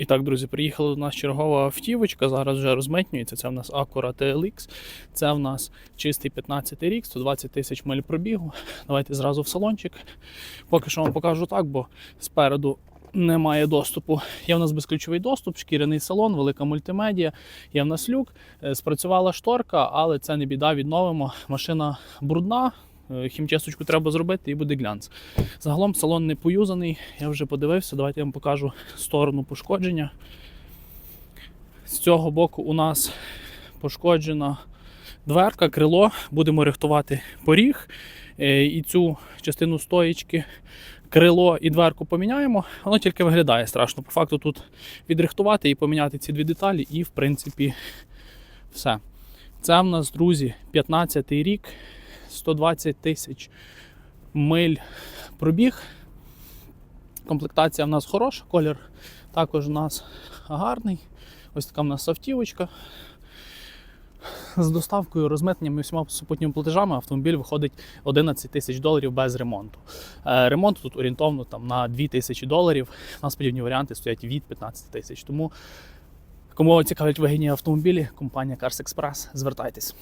І так, друзі, приїхала до нас чергова автівочка. Зараз вже розмитнюється. Це в нас Acura TLX. Це в нас чистий 15 рік, 120 тисяч миль пробігу. Давайте зразу в салончик. Поки що вам покажу так, бо спереду немає доступу. Є в нас безключовий доступ, шкіряний салон, велика мультимедіа. Є в нас люк. Е, Спрацювала шторка, але це не біда, відновимо. Машина брудна. Е, Хімчисточку треба зробити і буде глянц. Загалом салон не поюзаний, я вже подивився. Давайте я вам покажу сторону пошкодження. З цього боку у нас пошкоджена дверка, крило. Будемо рихтувати поріг. Е, І цю частину стоїчки, крило і дверку поміняємо. Воно тільки виглядає страшно. По факту тут відрихтувати і поміняти ці дві деталі, і в принципі все. Це в нас, друзі, 15 й рік, 120 тисяч миль пробіг. Комплектація в нас хороша, колір також у нас гарний. Ось така в нас автівочка. З доставкою, розмитненням і всіма супутніми платежами автомобіль виходить 11 тисяч доларів без ремонту. Е, Ремонт тут орієнтовно там, на 2 тисячі доларів. У нас подібні варіанти стоять від 15 тисяч. Тому, кому цікавлять вигідні автомобілі, компанія Cars Express, звертайтесь.